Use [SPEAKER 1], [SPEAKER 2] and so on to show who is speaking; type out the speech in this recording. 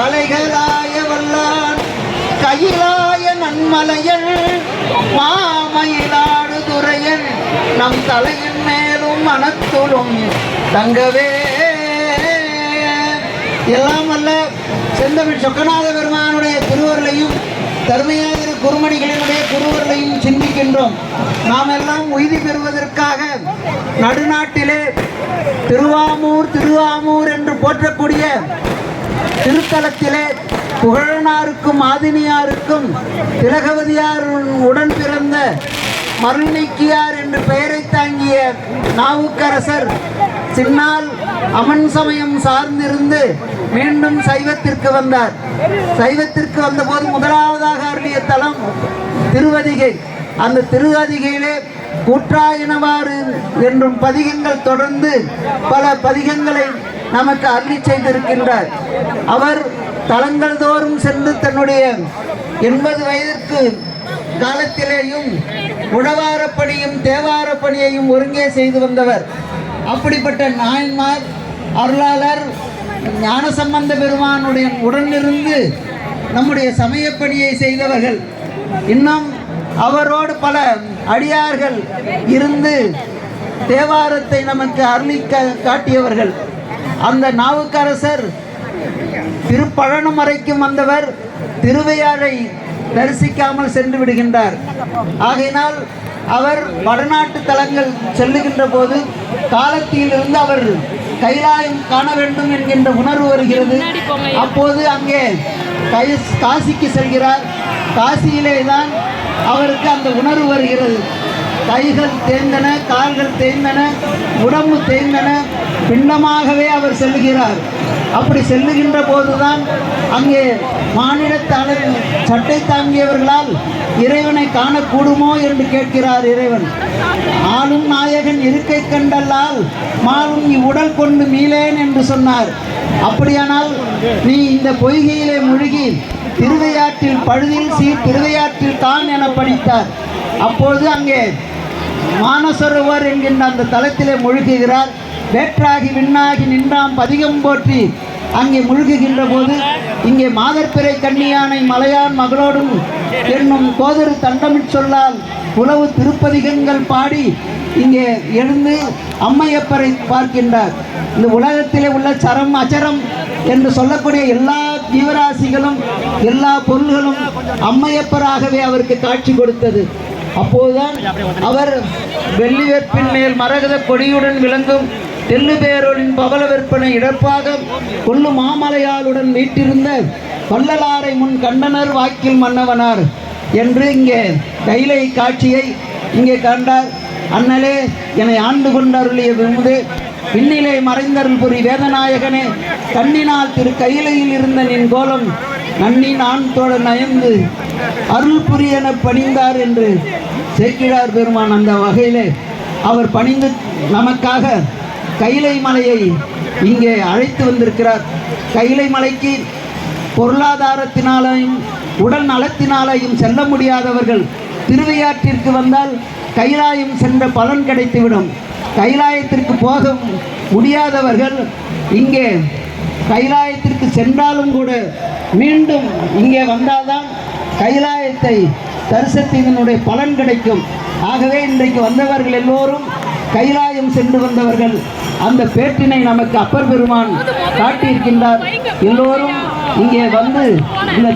[SPEAKER 1] தலைகளாய வல்லான் கையிலாய நன்மலையன் மாமயிலாடு துறையன் நம் தலையின் மேலும் மனத்துளும் தங்கவே. எல்லாம் அல்ல செந்தமிழ் சொக்கநாத பெருமானுடைய திருவருளையும் தர்மயாதிர குருமணிகளினுடைய குருவர்களையும் சிந்திக்கின்றோம். நாம் எல்லாம் உய்தி பெறுவதற்காக நடுநாட்டிலே திருவாமூர் திருவாமூர் என்று போற்றக்கூடிய திருத்தலத்திலே புகழனாருக்கும் ஆதினியாருக்கும் திலகவதியார் உடன் பிறந்த மருள்நீக்கியார் என்று பெயரை தாங்கிய நாவுக்கரசர் சின்னால் அமன் சமயம் சார்ந்திருந்து மீண்டும் சைவத்திற்கு வந்தார். சைவத்திற்கு வந்தபோது முதலாவதாக அருளிய தலம் திருவதிகை. அந்த திருவதிகையிலே கூற்றாயினவாறு என்றும் பதிகங்கள் தொடர்ந்து பல பதிகங்களை நமக்கு அருளி செய்திருக்கின்றார். அவர் தளங்கள் தோறும் சென்று தன்னுடைய எண்பது வயதிற்கு காலத்திலேயும் உழவாரப்பணியும் தேவாரப்பணியையும் ஒருங்கே செய்து வந்தவர். அப்படிப்பட்ட நாயன்மார் அருளாளர் ஞானசம்பந்த பெருமானுடைய உடனிருந்து நம்முடைய சமயப்பணியை செய்தவர்கள். இன்னும் அவரோடு பல அடியார்கள் இருந்து தேவாரத்தை நமக்கு அருளி கா- காட்டியவர்கள். அந்த நாவுக்கரசர் திருப்பழனமறைக்கும் வந்தவர் திருவையாறை தரிசிக்காமல் சென்று விடுகின்றார். ஆகையினால் அவர் வடநாட்டு தலங்கள் செல்லுகின்ற போது காலத்திலிருந்து அவர் கைலாயம் காண வேண்டும் என்கின்ற உணர்வு வருகிறது. அப்போது அங்கே கை காசிக்கு செல்கிறார். காசியிலே தான் அவருக்கு அந்த உணர்வு வருகிறது. கைகள் தேர்ந்தன கால்கள் தேர்ந்தன உடம்பு தேர்ந்தன பின்னமாகவே அவர் செல்லுகிறார். அப்படி செல்லுகின்ற போதுதான் அங்கே மானிடத்தாளர் சட்டை தாங்கியவர்களால் இறைவனை காணக்கூடுமோ என்று கேட்கிறார் இறைவன். ஆளும் நாயகன் இருக்கை கண்டல்லால் மாலும் உடல் கொண்டு மீளேன் என்று சொன்னார். அப்படியானால் நீ இந்த பொய்கையிலே முழுகி திருவையாற்றில் பழுதில் சீர் திருவையாற்றில் தான் என படித்தார். அப்பொழுது அங்கே மானசரோவர் என்கின்ற அந்த தலத்திலே முழுகுகிறார். வேற்றாகி விண்ணாகி நின்றாம் பதிகம் போற்றி அங்கே முழுகுகின்ற போது இங்கே மாதர்பிறை கண்ணியானை மலையான் மகளோடும் என்னும் கோதரு தண்டமிட் சொல்லால் உளவு திருப்பதிகங்கள் பாடி இங்கே எழுந்து அம்மையப்பரை பார்க்கின்றார். இந்த உலகத்திலே உள்ள சரம் அச்சரம் என்று சொல்லக்கூடிய எல்லா ஜீவராசிகளும் எல்லா பொருள்களும் அம்மையப்பராகவே அவருக்கு காட்சி கொடுத்தது. அப்போதுதான் அவர் வெள்ளி வேப்பின் மேல் மரகத கொடியுடன் விளங்கும் தெல்லு பேரொழின் பவள விற்பனை இடப்பாக கொள்ளு மாமலையாளுடன் வீட்டிருந்த வள்ளலாரை முன் கண்டனர் வாக்கில் மன்னவனார் என்று இங்கே கைலை காட்சியை இங்கே கண்டார். அண்ணலே என்னை ஆண்டு கொண்டருளிய விமுதே விண்ணிலே மறைந்தருள் புரி வேதநாயகனே கண்ணினால் திரு கைலையில் இருந்த நின் கோலம் நன்னி நான் தோழ நயந்து அருள் புரியென பணிந்தார் என்று சேக்கிழார் பெருமான் அந்த வகையிலே. அவர் பணிந்து நமக்காக கைலை மலையை இங்கே அழைத்து வந்திருக்கிறார். கைலை மலைக்கு பொருளாதாரத்தினாலையும் உடல் நலத்தினாலையும் செல்ல முடியாதவர்கள் திருவையாற்றிற்கு வந்தால் கைலாயம் சென்ற பலன் கிடைத்துவிடும். கைலாயத்திற்கு போக முடியாதவர்கள் இங்கே கைலாயத்திற்கு சென்றாலும் கூட மீண்டும் இங்கே வந்தால்தான் கைலாயத்தை தரிசனத்தினுடைய பலன் கிடைக்கும். ஆகவே இன்றைக்கு வந்தவர்கள் எல்லோரும் கைலாயம் சென்று வந்தவர்கள் அந்த பேட்டினை நமக்கு அப்பர் பெருமான் காட்டியிருக்கின்றார். எல்லோரும் இங்கே வந்து இந்த